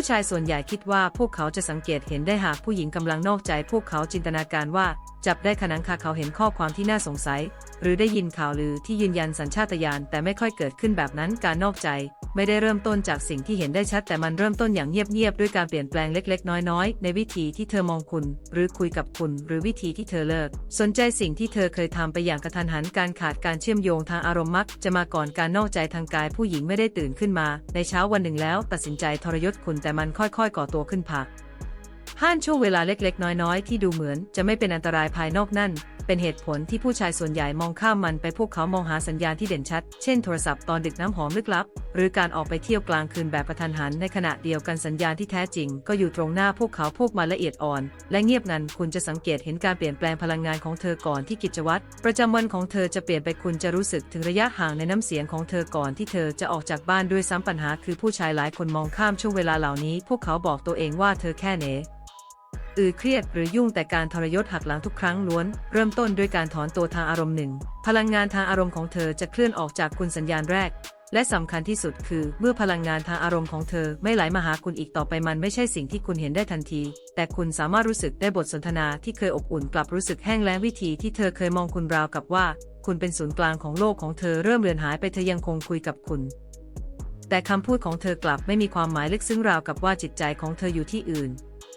ผู้ชายส่วนใหญ่คิดว่าพวกเขาจะสังเกตเห็นได้หากผู้หญิงกำลังนอกใจ พวกเขาจินตนาการว่าจับได้ขนังคาเขาเห็นข้อความที่น่าสงสัย หรือได้ยินข่าวลือที่ยืนยันสัญชาตญาณแต่ไม่ค่อยเกิดขึ้นแบบนั้นการนอกใจ ไม่ได้เริ่มต้นจากสิ่งที่เห็นได้ชัด แต่มันเริ่มต้นอย่างเงียบๆด้วยการเปลี่ยนแปลงเล็กๆ น้อยๆ ในวิธีที่เธอมองคุณ หรือคุยกับคุณ หรือวิธีที่เธอเลิก สนใจสิ่งที่เธอเคยทำไปอย่างกระทันหันการขาดการเชื่อมโยงทางอารมณ์มักจะมาก่อนการนอกใจทางกายผู้หญิงไม่ได้ตื่นขึ้นมา ในเช้าวันหนึ่งแล้ว ตัดสินใจทรยศคุณแต่มันค่อย ๆ ก่อตัวขึ้นผัก ห้านช่วงเวลาเล็กๆ น้อยๆ ที่ดูเหมือนจะไม่เป็นอันตรายภายนอกนั่น เป็นเหตุผลที่ผู้ชายส่วนใหญ่มองข้ามมันไปพวกเขามองหาสัญญาณที่เด่นชัด เช่นโทรศัพท์ตอนดึกน้ำหอมลึกลับ หรือการออกไปเที่ยวกลางคืนแบบกระทันหัน ในขณะเดียวกันสัญญาณที่แท้จริง ก็อยู่ตรงหน้าพวกเขาพวกมันละเอียดอ่อน และเงียบงันคุณจะสังเกตเห็นการเปลี่ยนแปลงพลังงานของเธอก่อนที่กิจวัตรประจำวันของเธอจะเปลี่ยนไปคุณจะรู้สึกถึงระยะห่างในน้ำเสียงของเธอก่อนที่เธอจะออกจากบ้านด้วยซ้ำปัญหา คือผู้ชายหลายคนมองข้ามช่วงเวลาเหล่านี้ พวกเขาบอกตัวเองว่าเธอแค่เน อือเครียดหรือยุ่งแต่การทรยศหักหลังทุกครั้งล้วน เริ่มต้นด้วยการถอนตัวทางอารมณ์หนึ่ง พลังงานทางอารมณ์ของเธอจะเคลื่อนออกจากคุณสัญญาณแรก และสำคัญที่สุดคือ เมื่อพลังงานทางอารมณ์ของเธอไม่ไหลมาหาคุณอีกต่อไปมันไม่ใช่สิ่งที่คุณเห็นได้ทันที แต่คุณสามารถรู้สึกได้บทสนทนาที่เคยอบอุ่นกลับรู้สึกแห้งแล้งวิธีที่เธอเคยมองคุณราวกับว่า คุณเป็นศูนย์กลางของโลกของเธอเริ่มเลือนหายไปเธอยังคงคุยกับคุณแต่คำพูดของเธอกลับไม่มีความหมายลึกซึ้งราวกับว่าจิตใจของเธออยู่ที่อื่น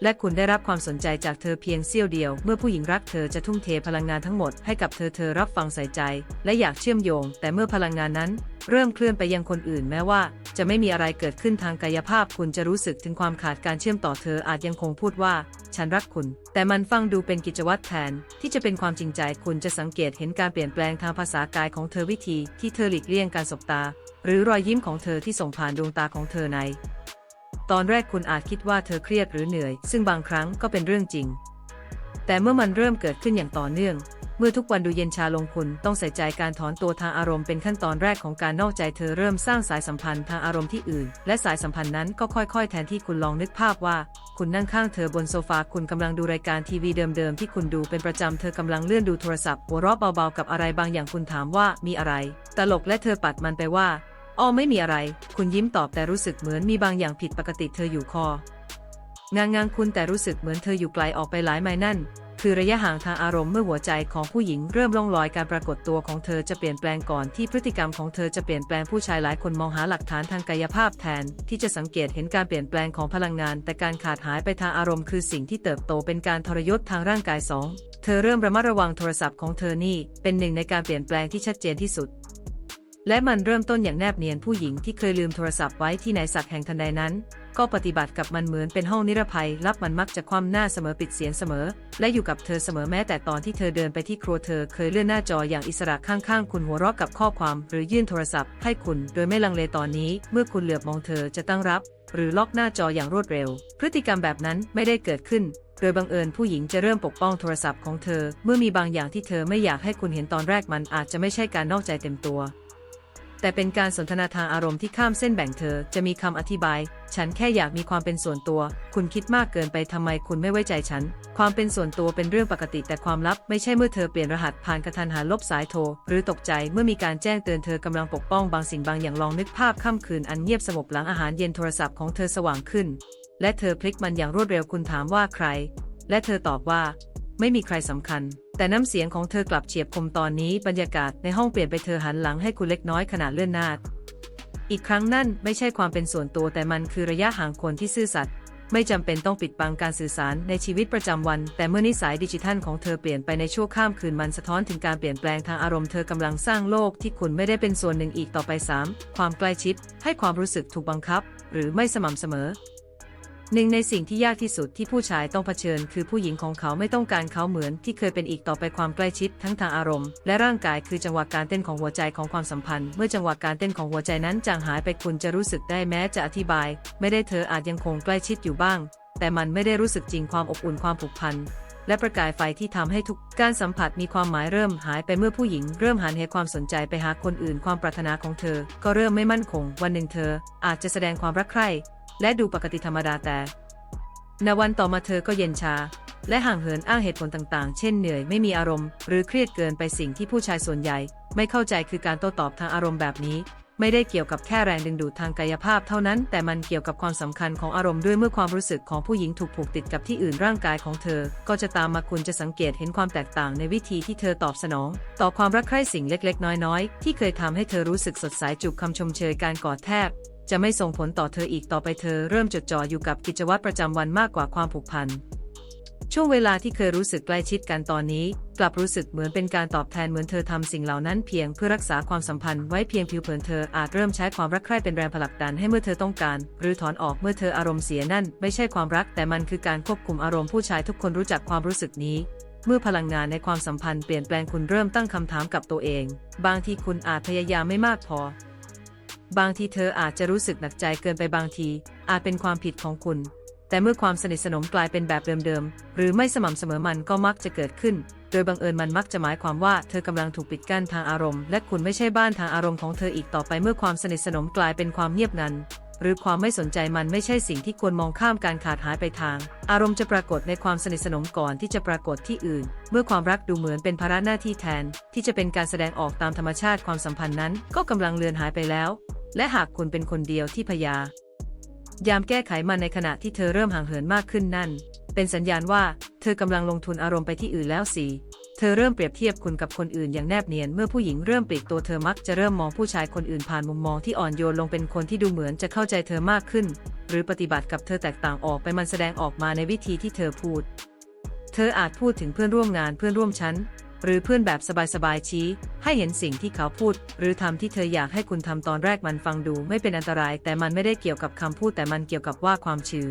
และคุณได้รับความสนใจจากเธอเพียงเสี้ยวเดียว เมื่อผู้หญิงรักเธอจะทุ่มเทพลังงานทั้งหมดให้กับเธอเธอรับฟังใส่ใจ และอยากเชื่อมโยง แต่เมื่อพลังงานนั้น เริ่มเคลื่อนไปยังคนอื่นแม้ว่า จะไม่มีอะไรเกิดขึ้นทางกายภาพ คุณจะรู้สึกถึงความขาดการเชื่อมต่อเธออาจยังคงพูดว่า ฉันรักคุณ แต่มันฟังดูเป็นกิจวัตรแทน ที่จะเป็นความจริงใจคุณจะสังเกตเห็นการเปลี่ยนแปลงทางภาษากายของเธอวิธี ที่เธอหลีกเลี่ยงการสบตา หรือรอยยิ้มของเธอที่ส่งผ่านดวงตาของเธอใน ตอนแรกคุณอาจคิดว่าเธอเครียดหรือเหนื่อย ซึ่งบางครั้งก็เป็นเรื่องจริง แต่เมื่อมันเริ่มเกิดขึ้นอย่างต่อเนื่อง เมื่อทุกวันดูเย็นชาลงคุณต้องใส่ใจการถอนตัวทางอารมณ์เป็นขั้นตอนแรกของการนอกใจเธอเริ่มสร้างสายสัมพันธ์ทางอารมณ์ที่อื่น และสายสัมพันธ์นั้นก็ค่อยๆ แทนที่คุณลองนึกภาพว่า คุณนั่งข้างเธอบนโซฟาคุณกำลังดูรายการทีวีเดิมๆที่คุณดูเป็นประจำเธอกำลังเลื่อนดูโทรศัพท์หัวเราะเบาๆกับอะไรบางอย่างคุณถามว่ามีอะไร ตลกและเธอปัดมันไปว่า อ้อไม่มีอะไร คุณยิ้มตอบแต่รู้สึกเหมือนมีบางอย่างผิดปกติเธออยู่คอ งางงางคุณแต่รู้สึกเหมือนเธออยู่ไกลออกไปหลายไมล์นั่น คือระยะห่างทางอารมณ์เมื่อหัวใจของผู้หญิงเริ่มล่องลอยการปรากฏตัวของเธอจะเปลี่ยนแปลงก่อนที่พฤติกรรมของเธอจะเปลี่ยนแปลงผู้ชายหลายคนมองหาหลักฐานทางกายภาพแทน ที่จะสังเกตเห็นการเปลี่ยนแปลงของพลังงาน แต่การขาดหายไปทางอารมณ์คือสิ่งที่เติบโตเป็นการทรยศทางร่างกายสองเธอเริ่มระมัดระวังโทรศัพท์ของเธอนี่เป็นหนึ่งในการเปลี่ยนแปลงที่ชัดเจนที่สุด และมันเริ่มต้นอย่างแนบเนียนผู้หญิงที่เคยลืมโทรศัพท์ไว้ที่ไหนสักแห่งทันใดนั้น ก็ปฏิบัติกับมันเหมือนเป็นห้องนิรภัย รับมันมักจะคว่ำหน้าเสมอปิดเสียงเสมอ และอยู่กับเธอเสมอแม้แต่ตอนที่เธอเดินไปที่ครัวเธอเคยเลื่อนหน้าจออย่างอิสระข้างๆ คุณหัวเราะกับข้อความ หรือยื่นโทรศัพท์ให้คุณ โดยไม่ลังเลตอนนี้ เมื่อคุณเหลือบมองเธอจะตั้งรับ หรือล็อกหน้าจออย่างรวดเร็ว พฤติกรรมแบบนั้นไม่ได้เกิดขึ้นโดยบังเอิญผู้หญิงจะเริ่มปกป้องโทรศัพท์ของเธอ เมื่อมีบางอย่างที่เธอไม่อยากให้คุณเห็นตอนแรกมันอาจจะไม่ใช่การนอกใจเต็มตัว แต่เป็นการสนทนาทางอารมณ์ที่ข้ามเส้นแบ่งเธอ จะมีคำอธิบาย ฉันแค่อยากมีความเป็นส่วนตัว คุณคิดมากเกินไปทำไมคุณไม่ไว้ใจฉัน ความเป็นส่วนตัวเป็นเรื่องปกติแต่ความลับไม่ใช่เมื่อเธอเปลี่ยนรหัสผ่านกระทันหันลบสายโทร หรือตกใจเมื่อมีการแจ้งเตือนเธอกำลังปกป้องบางสิ่งบางอย่างลองนึกภาพค่ำคืนอันเงียบสงบหลังอาหารเย็นโทรศัพท์ของเธอสว่างขึ้น และเธอพลิกมันอย่างรวดเร็วคุณถามว่าใคร และเธอตอบว่า ไม่มีใครสำคัญ แต่น้ำเสียงของเธอกลับเฉียบคมตอนนี้บรรยากาศในห้องเปลี่ยนไปเธอหันหลังให้คุณเล็กน้อยขณะเลื่อนหน้า อีกครั้งนั่นไม่ใช่ความเป็นส่วนตัวแต่มันคือระยะห่างคนที่ซื่อสัตย์ไม่จำเป็นต้องปิดบังการสื่อสารในชีวิตประจำวัน แต่เมื่อนิสัยดิจิทัลของเธอเปลี่ยนไปในชั่วข้ามคืนมันสะท้อนถึงการเปลี่ยนแปลงทางอารมณ์เธอกำลังสร้างโลกที่คุณไม่ได้เป็นส่วนหนึ่งอีกต่อไป 3. ความใกล้ชิด ให้ความรู้สึกถูกบังคับ หรือไม่สม่ำเสมอ หนึ่งในสิ่งที่ยากที่สุดที่ผู้ชายต้องเผชิญ คือผู้หญิงของเขาไม่ต้องการเขาเหมือนที่เคยเป็นอีกต่อไปความใกล้ชิดทั้งทางอารมณ์ และร่างกายคือจังหวะการเต้นของหัวใจของความสัมพันธ์ เมื่อจังหวะการเต้นของหัวใจนั้นจางหายไปคุณจะรู้สึกได้แม้จะอธิบาย ไม่ได้เธออาจยังคงใกล้ชิดอยู่บ้าง แต่มันไม่ได้รู้สึกจริงความอบอุ่นความผูกพันและประกายไฟที่ทำให้ทุกการสัมผัสมีความหมายเริ่มหายไปเมื่อผู้หญิง เริ่มหันเหความสนใจไปหาคนอื่นความปรารถนาของเธอ ก็เริ่มไม่มั่นคง วันหนึ่งเธอ อาจจะแสดงความรักใคร่ และดูปกติธรรมดาแต่ในวันต่อมาเธอก็เย็นชา และห่างเหินอ้างเหตุผลต่างๆ เช่นเหนื่อยไม่มีอารมณ์ หรือเครียดเกินไปสิ่งที่ผู้ชายส่วนใหญ่ ไม่เข้าใจคือการโต้ตอบทางอารมณ์แบบนี้ ไม่ได้เกี่ยวกับแค่แรงดึงดูดทางกายภาพเท่านั้น แต่มันเกี่ยวกับความสำคัญของอารมณ์ด้วยเมื่อความรู้สึกของผู้หญิงถูกผูกติดกับที่อื่นร่างกายของเธอ ก็จะตามมาคุณจะสังเกตเห็นความแตกต่างในวิธีที่เธอตอบสนอง ต่อความรักใคร่สิ่งเล็กๆ น้อยๆ ที่เคยทำให้เธอรู้สึกสดใสจูบคำชมเชยการกอดแทบ จะไม่ส่งผลต่อเธออีกต่อไปเธอเริ่มจดจ่ออยู่กับกิจวัตรประจำวันมากกว่าความผูกพัน ช่วงเวลาที่เคยรู้สึกใกล้ชิดกันตอนนี้ กลับรู้สึกเหมือนเป็นการตอบแทนเหมือนเธอทำสิ่งเหล่านั้นเพียงเพื่อรักษาความสัมพันธ์ไว้เพียงผิวเผินเธออาจเริ่มใช้ความรักใคร่เป็นแรงผลักดันให้เมื่อเธอต้องการ หรือถอนออกเมื่อเธออารมณ์เสียนั่น ไม่ใช่ความรักแต่มันคือการควบคุมอารมณ์ผู้ชายทุกคนรู้จักความรู้สึกนี้เมื่อพลังงานในความสัมพันธ์เปลี่ยนแปลงคุณเริ่มตั้งคำถามกับตัวเอง บางทีคุณอาจพยายามไม่มากพอ บางทีเธออาจจะรู้สึกหนักใจเกินไปบางที อาจเป็นความผิดของคุณ แต่เมื่อความสนิทสนมกลายเป็นแบบเดิมๆ หรือไม่สม่ำเสมอมันก็มักจะเกิดขึ้น โดยบังเอิญมันมักจะหมายความว่าเธอกำลังถูกปิดกั้นทางอารมณ์ และคุณไม่ใช่บ้านทางอารมณ์ของเธออีกต่อไปเมื่อความสนิทสนมกลายเป็นความเงียบงันหรือความไม่สนใจมันไม่ใช่สิ่งที่ควรมองข้ามการขาดหายไปทาง อารมณ์จะปรากฏในความสนิทสนมก่อนที่จะปรากฏที่อื่น เมื่อความรักดูเหมือนเป็นภาระหน้าที่แทน ที่จะเป็นการแสดงออกตามธรรมชาติความสัมพันธ์นั้น ก็กำลังเลือนหายไปแล้ว และหากคุณเป็นคนเดียวที่พยายามแก้ไขมันในขณะที่เธอเริ่มห่างเหินมากขึ้นนั่น เป็นสัญญาณว่าเธอกำลังลงทุนอารมณ์ไปที่อื่นแล้วสิเธอเริ่มเปรียบเทียบคุณกับคนอื่นอย่างแนบเนียน เมื่อผู้หญิงเริ่มปลีกตัวเธอมักจะเริ่มมองผู้ชายคนอื่นผ่านมุมมองที่อ่อนโยนลงเป็นคนที่ดูเหมือนจะเข้าใจเธอมากขึ้น หรือปฏิบัติกับเธอแตกต่างออกไปมันแสดงออกมาในวิธีที่เธอพูด เธออาจพูดถึงเพื่อนร่วมงานเพื่อนร่วมชั้น หรือเพื่อนแบบสบายๆชี้ ให้เห็นสิ่งที่เขาพูด หรือทำที่เธออยากให้คุณทำตอนแรกมันฟังดูไม่เป็นอันตราย แต่มันไม่ได้เกี่ยวกับคำพูดแต่มันเกี่ยวกับว่าความชื่อ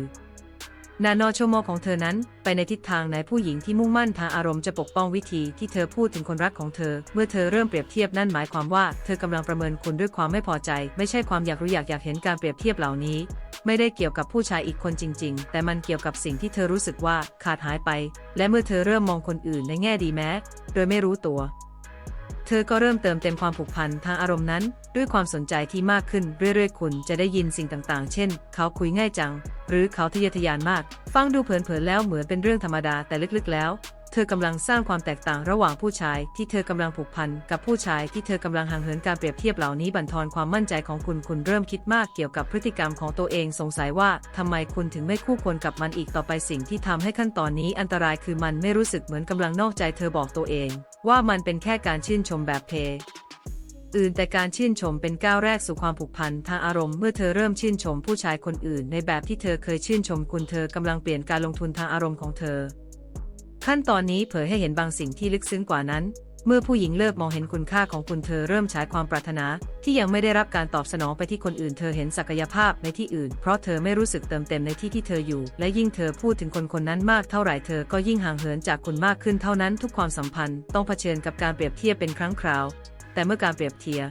นาโนโชโมของเธอนั้น ไปในทิศทางไหนผู้หญิงที่มุ่งมั่นทางอารมณ์จะปกป้องวิธีที่เธอพูดถึงคนรักของเธอ เมื่อเธอเริ่มเปรียบเทียบนั่นหมายความว่าเธอกำลังประเมินคุณด้วยความไม่พอใจ ไม่ใช่ความอยากรู้อยากอยากเห็นการเปรียบเทียบเหล่านี้ ไม่ได้เกี่ยวกับผู้ชายอีกคนจริง ๆ แต่มันเกี่ยวกับสิ่งที่เธอรู้สึกว่าขาดหายไป และเมื่อเธอเริ่มมองคนอื่นในแง่ดีแม้ โดยไม่รู้ตัว ธอก็เริ่มเติมเต็มความผูกพันทางอารมณ์นั้น ด้วยความสนใจที่มากขึ้นเรื่อยๆ คุณจะได้ยินสิ่งต่างๆ เช่น เขาคุยง่ายจัง หรือเขาทะเยอทะยานมาก ฟังดูเผินๆแล้วเหมือนเป็นเรื่องธรรมดาแต่ลึกๆแล้ว เธอกำลังสร้างความแตกต่างระหว่างผู้ชายที่เธอกำลังผูกพันกับผู้ชายที่เธอกำลังห่างเหินการเปรียบเทียบเหล่านี้บั่นทอนความมั่นใจของคุณคุณเริ่มคิดมากเกี่ยวกับพฤติกรรมของตัวเองสงสัยว่าทำไมคุณถึงไม่คู่ควรกับมันอีกต่อไปสิ่งที่ทำให้ขั้นตอนนี้อันตรายคือมันไม่รู้สึกเหมือนกำลังนอกใจเธอบอกตัวเอง ว่ามันเป็นแค่การชื่นชมแบบเพอื่นแต่การชื่นชมเป็นก้าวแรกสู่ความผูกพันทางอารมณ์เมื่อเธอเริ่มชื่นชมผู้ชายคนอื่น ในแบบที่เธอเคยชื่นชมคุณเธอกำลังเปลี่ยนการลงทุนทางอารมณ์ของเธอ ขั้นตอนนี้เผยให้เห็นบางสิ่งที่ลึกซึ้งกว่านั้น เมื่อผู้หญิงเลิกมองเห็นคุณค่าของคุณเธอเริ่มฉายความปรารถนา ที่ยังไม่ได้รับการตอบสนองไปที่คนอื่นเธอเห็นศักยภาพในที่อื่น เพราะเธอไม่รู้สึกเติมเต็มในที่ที่เธออยู่ และยิ่งเธอพูดถึงคนคนนั้นมากเท่าไหร่เธอก็ยิ่งห่างเหินจากคุณมากขึ้นเท่านั้นทุกความสัมพันธ์ต้องเผชิญกับการเปรียบเทียบเป็นครั้งคราว แต่เมื่อการเปรียบเทียบ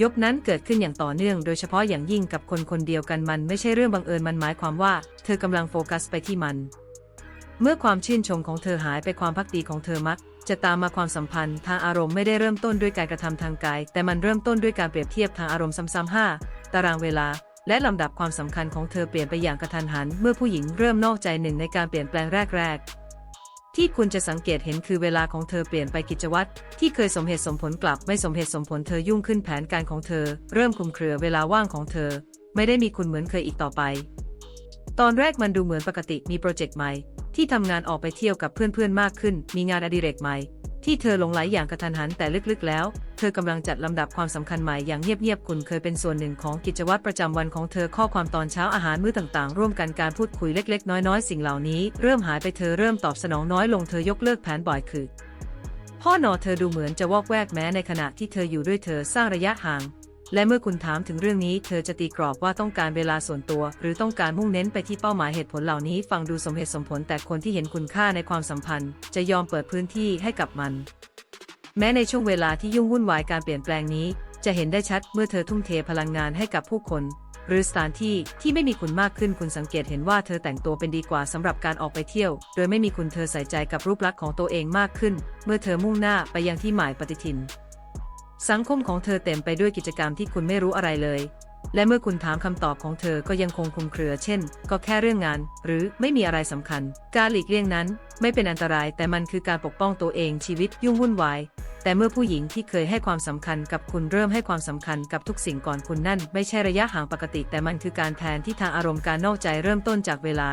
ยบนั้นเกิดขึ้นอย่างต่อเนื่องโดยเฉพาะอย่างยิ่งกับคนคนเดียวกันมันไม่ใช่เรื่องบังเอิญมันหมายความว่า เธอกำลังโฟกัสไปที่มัน เมื่อความชื่นชมของเธอหายไปความพักดีของเธอมัก จะตามมาความสัมพันธ์ทางอารมณ์ไม่ได้เริ่มต้นด้วยการกระทำทางกาย แต่มันเริ่มต้นด้วยการเปรียบเทียบทางอารมณ์ซ้ำๆห้าตารางเวลา และลำดับความสำคัญของเธอเปลี่ยนไปอย่างกระทันหัน เมื่อผู้หญิงเริ่มนอกใจหนึ่งในการเปลี่ยนแปลงแรกๆ ที่คุณจะสังเกตเห็นคือเวลาของเธอเปลี่ยนไปกิจวัตรที่เคยสมเหตุสมผลกลับ ไม่สมเหตุสมผลเธอยุ่งขึ้นแผนการของเธอ เริ่มคุมเครือเวลาว่างของเธอ ไม่ได้มีคุณเหมือนเคยอีกต่อไป ตอนแรกมันดูเหมือนปกติมีโปรเจกต์ใหม่ ที่ทำงานออกไปเที่ยวกับเพื่อนๆมากขึ้น มีงานอดิเรกใหม่ ที่เธอหลงไหลอย่างกระทันหันแต่ลึกๆแล้ว เธอกำลังจัดลำดับความสำคัญใหม่อย่างเงียบๆคุณเคยเป็นส่วนหนึ่งของกิจวัตรประจำวันของเธอข้อความตอนเช้าอาหารมื้อต่างๆ ร่วมกันการพูดคุยเล็ก ๆ น้อยๆ สิ่งเหล่านี้ เริ่มหายไปเธอเริ่มตอบสนองน้อยลงเธอยกเลิกแผนบ่อยคือพ่อนอเธอดูเหมือนจะวอกแวกแม้ในขณะที่เธออยู่ด้วยเธอสร้างระยะห่าง และเมื่อคุณถามถึงเรื่องนี้ เธอจะตีกรอบว่าต้องการเวลาส่วนตัว หรือต้องการมุ่งเน้นไปที่เป้าหมายเหตุผลเหล่านี้ ฟังดูสมเหตุสมผลแต่คนที่เห็นคุณค่าในความสัมพันธ์ จะยอมเปิดพื้นที่ให้กับมัน แม้ในช่วงเวลาที่ยุ่งวุ่นวายการเปลี่ยนแปลงนี้ จะเห็นได้ชัดเมื่อเธอทุ่มเทพลังงานให้กับผู้คน หรือสถานที่ที่ไม่มีคุณมากขึ้นคุณสังเกตเห็นว่าเธอแต่งตัวเป็นดีกว่าสำหรับการออกไปเที่ยว โดยไม่มีคุณเธอใส่ใจกับรูปลักษณ์ของตัวเองมากขึ้น เมื่อเธอมุ่งหน้าไปยังที่หมายปฏิทิน สังคมของเธอเต็มไปด้วยกิจกรรมที่คุณไม่รู้อะไรเลย และเมื่อคุณถามคำตอบของเธอก็ยังคงคลุมเครือ เช่น ก็แค่เรื่องงาน หรือไม่มีอะไรสำคัญ การหลีกเลี่ยงนั้น ไม่เป็นอันตราย แต่มันคือการปกป้องตัวเองชีวิตยุ่งวุ่นวายแแต่เมื่อผู้หญิงที่เคยให้ความสำคัญกับคุณเริ่มให้ความสำคัญกับทุกสิ่งก่อนคุณนั่น ไม่ใช่ระยะห่างปกติ แต่มันคือการแทนที่ทางอารมณ์การนอกใจเริ่มต้นจากเวลา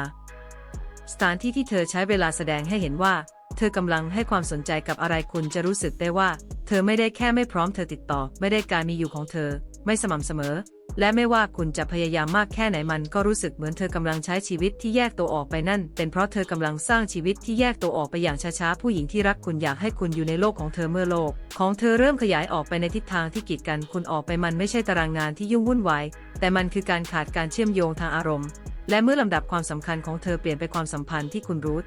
สถานที่ที่เธอใช้เวลาแสดงให้เห็นว่า เธอกำลังให้ความสนใจกับอะไรคุณจะรู้สึกได้ว่า เธอไม่ได้แค่ไม่พร้อมเธอติดต่อ ไม่ได้การมีอยู่ของเธอ ไม่สม่ำเสมอ และไม่ว่าคุณจะพยายามมากแค่ไหนมันก็รู้สึกเหมือนเธอกำลังใช้ชีวิตที่แยกตัวออกไปนั่น เป็นเพราะเธอกำลังสร้างชีวิตที่แยกตัวออกไปอย่างช้าๆผู้หญิงที่รักคุณอยากให้คุณอยู่ในโลกของเธอเมื่อโลก ของเธอเริ่มขยายออกไปในทิศทางที่กีดกันคุณออกไปมันไม่ใช่ตารางงานที่ยุ่งวุ่นวายแต่มันคือการขาดการเชื่อมโยงทางอารมณ์ และเมื่อลำดับความสำคัญของเธอเปลี่ยนไปความสัมพันธ์ที่คุณรู้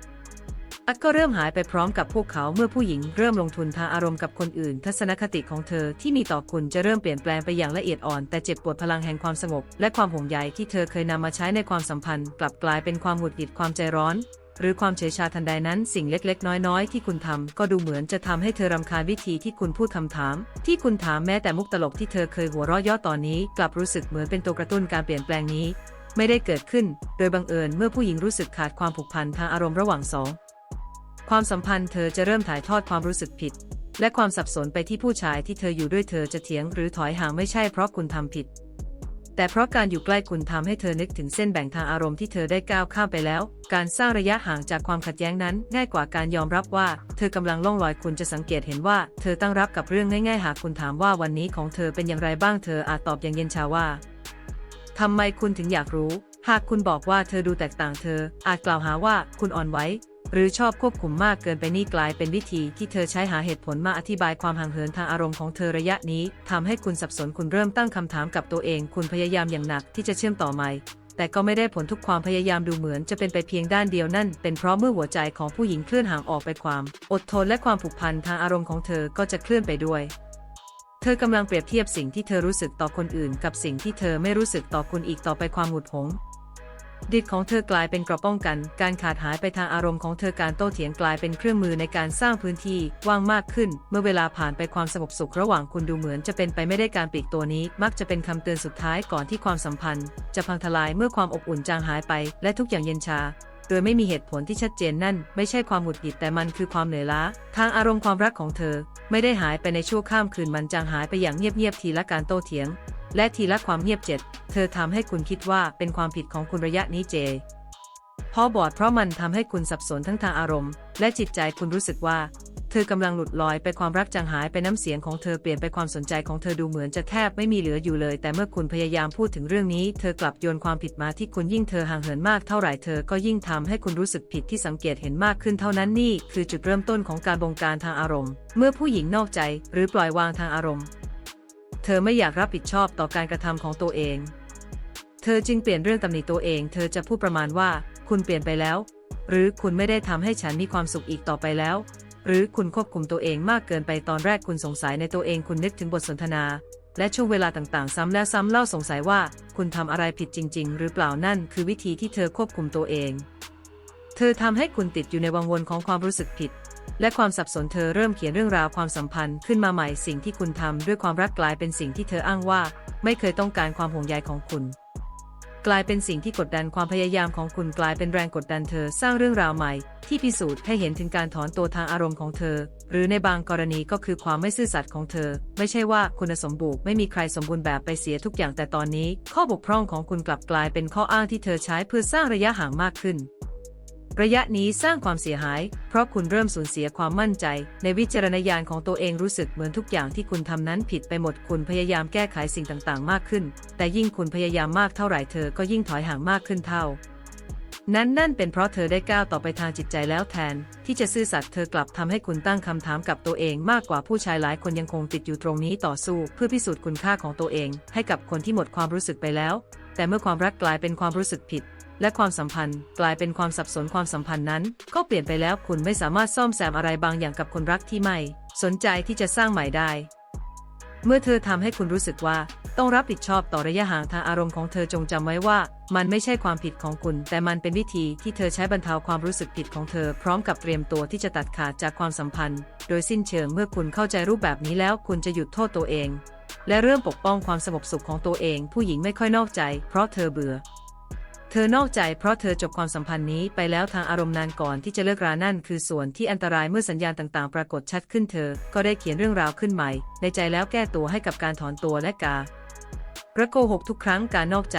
อัดก็เริ่มหายไปพร้อมกับพวกเขาเมื่อผู้หญิงเริ่มลงทุนทางอารมณ์กับคนอื่น ทัศนคติของเธอที่มีต่อคุณจะเริ่มเปลี่ยนแปลงไปอย่างละเอียดอ่อน แต่เจ็บปวดพลังแห่งความสงบ และความห่วงใยที่เธอเคยนำมาใช้ในความสัมพันธ์ กลับกลายเป็นความหงุดหงิดความใจร้อน หรือความเฉยชาทันใดนั้น สิ่งเล็กๆ น้อยๆ ที่คุณทำก็ดูเหมือนจะทำให้เธอรำคาญวิธีที่คุณพูดคำถาม ที่คุณถามแม้แต่มุกตลกที่เธอเคยหัวเราะย่อตอนนี้ กลับรู้สึกเหมือนเป็นตัวกระตุ้นการเปลี่ยนแปลงนี้ ไม่ได้เกิดขึ้น โดยบังเอิญเมื่อผู้หญิงรู้สึกขาดความผูกพันทางอารมณ์ระหว่างสอง ความสัมพันธ์เธอจะเริ่มถ่ายทอดความรู้สึกผิด และความสับสนไปที่ผู้ชายที่เธออยู่ด้วยเธอจะเถียงหรือถอยห่างไม่ใช่เพราะคุณทำผิด แต่เพราะการอยู่ใกล้คุณทำให้เธอนึกถึงเส้นแบ่งทางอารมณ์ที่เธอได้ก้าวข้ามไปแล้ว การสร้างระยะห่างจากความขัดแย้งนั้น ง่ายกว่าการยอมรับว่า เธอกำลังล่องลอยคุณจะสังเกตเห็นว่า เธอตั้งรับกับเรื่องง่ายๆหากคุณถามว่าวันนี้ของเธอเป็นอย่างไรบ้างเธออาจตอบอย่างเย็นชาว่าทำไมคุณถึงอยากรู้ หากคุณบอกว่าเธอดูแตกต่างเธอ อาจกล่าวหาว่าคุณอ่อนไหว หรือชอบควบคุมมากเกินไปนี่กลายเป็นวิธีที่เธอใช้หาเหตุผลมาอธิบายความห่างเหินทางอารมณ์ของเธอระยะนี้ทำให้คุณสับสนคุณเริ่มตั้งคำถามกับตัวเอง คุณพยายามอย่างหนักที่จะเชื่อมต่อใหม่แต่ก็ไม่ได้ผลทุกความพยายามดูเหมือนจะเป็นไปเพียงด้านเดียวนั่น เป็นเพราะเมื่อหัวใจของผู้หญิงเคลื่อนห่างออกไปความ อดทนและความผูกพันทางอารมณ์ของเธอก็จะเคลื่อนไปด้วย เธอกำลังเปรียบเทียบสิ่งที่เธอรู้สึกต่อคนอื่น กับสิ่งที่เธอไม่รู้สึกต่อคุณอีกต่อไปความหงุดหง ดิดของเธอกลายเป็นกราะป้องกัน การขาดหายไปทางอารมณ์ของเธอการโต้เถียงกลายเป็นเครื่องมือในการสร้างพื้นที่ว่างมากขึ้น เมื่อเวลาผ่านไปความสงบสุขระหว่างคุณดูเหมือนจะเป็นไปไม่ได้การปลีกตัวนี้ มักจะเป็นคำเตือนสุดท้ายก่อนที่ความสัมพันธ์ จะพังทลายเมื่อความอบอุ่นจางหายไป และทุกอย่างเย็นชาโดยไม่มีเหตุผลที่ชัดเจนนั่น ไม่ใช่ความหงุดหงิดแต่มันคือความเหนื่อยล้า ทางอารมณ์ความรักของเธอ ไม่ได้หายไปในชั่วข้ามคืนมันจางหายไปอย่างเงียบๆทีละการโต้เถียง และทีละความเงียบเจ็ด เธอทำให้คุณคิดว่าเป็นความผิดของคุณระยะนี้เจพอบอดเพราะมันทำให้คุณสับสนทั้งทางอารมณ์ และจิตใจคุณรู้สึกว่า เธอกำลังหลุดลอยไปความรักจางหายไปน้ำเสียงของเธอเปลี่ยนไปความสนใจของเธอดูเหมือนจะแทบไม่มีเหลืออยู่เลย แต่เมื่อคุณพยายามพูดถึงเรื่องนี้ เธอกลับโยนความผิดมาที่คุณยิ่งเธอห่างเหินมากเท่าไหร่เธอก็ยิ่งทำให้คุณรู้สึกผิดที่สังเกตเห็นมากขึ้นเท่านั้นนี่คือจุดเริ่มต้นของการบงการทางอารมณ์ เมื่อผู้หญิงนอกใจ หรือปล่อยวางทางอารมณ์ เธอไม่อยากรับผิดชอบต่อการกระทำของตัวเอง เธอจึงเปลี่ยนเรื่องตำหนิตัวเอง เธอจะพูดประมาณว่า คุณเปลี่ยนไปแล้ว หรือคุณไม่ได้ทำให้ฉันมีความสุขอีกต่อไปแล้ว หรือคุณควบคุมตัวเองมากเกินไปตอนแรกคุณสงสัยในตัวเองคุณนึกถึงบทสนทนา และช่วงเวลาต่างๆ ซ้ำแล้วซ้ำเล่าสงสัยว่า คุณทำอะไรผิดจริง ๆ หรือเปล่านั่น คือวิธีที่เธอควบคุมตัวเอง เธอทำให้คุณติดอยู่ในวังวนของความรู้สึกผิด และความสับสนเธอเริ่มเขียนเรื่องราวความสัมพันธ์ขึ้นมาใหม่สิ่งที่คุณทำด้วยความรักกลายเป็นสิ่งที่เธออ้างว่า ไม่เคยต้องการความห่วงใยของคุณ กลายเป็นสิ่งที่กดดันความพยายามของคุณกลายเป็นแรงกดดันเธอสร้างเรื่องราวใหม่ ที่พิสูจน์ให้เห็นถึงการถอนตัวทางอารมณ์ของเธอ หรือในบางกรณีก็คือความไม่ซื่อสัตย์ของเธอ ไม่ใช่ว่าคุณสมบูรณ์ไม่มีใครสมบูรณ์แบบไปเสียทุกอย่างแต่ตอนนี้ ข้อบกพร่องของคุณกลับกลายเป็นข้ออ้างที่เธอใช้เพื่อสร้างระยะห่างมากขึ้น ระยะนี้สร้างความเสียหาย เพราะคุณเริ่มสูญเสียความมั่นใจ ในวิจารณญาณของตัวเองรู้สึกเหมือนทุกอย่างที่คุณทำนั้นผิดไปหมดคุณพยายามแก้ไขสิ่งต่างๆ มากขึ้น แต่ยิ่งคุณพยายามมากเท่าไหร่เธอก็ยิ่งถอยห่างมากขึ้นเท่า นั้นนั่นเป็นเพราะเธอได้ก้าวต่อไปทางจิตใจแล้วแทน ที่จะซื่อสัตย์เธอกลับทำให้คุณตั้งคำถามกับตัวเองมากกว่าผู้ชายหลายคนยังคงติดอยู่ตรงนี้ต่อสู้ เพื่อพิสูจน์คุณค่าของตัวเอง ให้กับคนที่หมดความรู้สึกไปแล้ว แต่เมื่อความรักกลายเป็นความรู้สึกผิด และความสัมพันธ์กลายเป็นความสับสนความสัมพันธ์นั้น ก็เปลี่ยนไปแล้วคุณไม่สามารถซ่อมแซมอะไรบางอย่างกับคนรักที่ไม่ สนใจที่จะสร้างใหม่ได้ เมื่อเธอทำให้คุณรู้สึกว่า ต้องรับผิดชอบต่อระยะห่างทางอารมณ์ของเธอจงจำไว้ว่า มันไม่ใช่ความผิดของคุณ แต่มันเป็นวิธีที่เธอใช้บรรเทาความรู้สึกผิดของเธอ พร้อมกับเตรียมตัวที่จะตัดขาดจากความสัมพันธ์ โดยสิ้นเชิงเมื่อคุณเข้าใจรูปแบบนี้แล้วคุณจะหยุดโทษตัวเองและเริ่มปกป้องความสงบสุขของตัวเอง ผู้หญิงไม่ค่อยนอกใจ เพราะเธอเบื่อ ธธอนอกใจเพราะเธอจบความสัมพันธ์นี้ไปแล้วทางอารมณ์นานก่อนที่จะเลิกรานั่นคือส่วนที่อันตรายเมื่อสัญญาณต่างๆ ปรากฏชัดขึ้นเธอ ก็ได้เขียนเรื่องราวขึ้นใหม่ ในใจแล้วแก้ตัวให้กับการถอนตัวและการระโกหกทุกครั้งการนอกใจ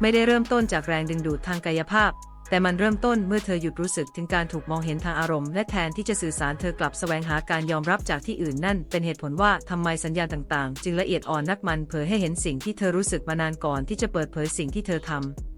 ไม่ได้เริ่มต้นจากแรงดึงดูดทางกายภาพ แต่มันเริ่มต้นเมื่อเธอหยุดรู้สึกถึงการถูกมองเห็นทางอารมณ์และแทนที่จะสื่อสารเธอกลับแสวงหาการยอมรับจากที่อื่นนั่น เป็นเหตุผลว่าทำไมสัญญาณต่างๆ จึงละเอียดอ่อนนักมันเผยให้เห็นสิ่งที่เธอรู้สึกมานานก่อนที่จะเปิดเผยสิ่งที่เธอทำ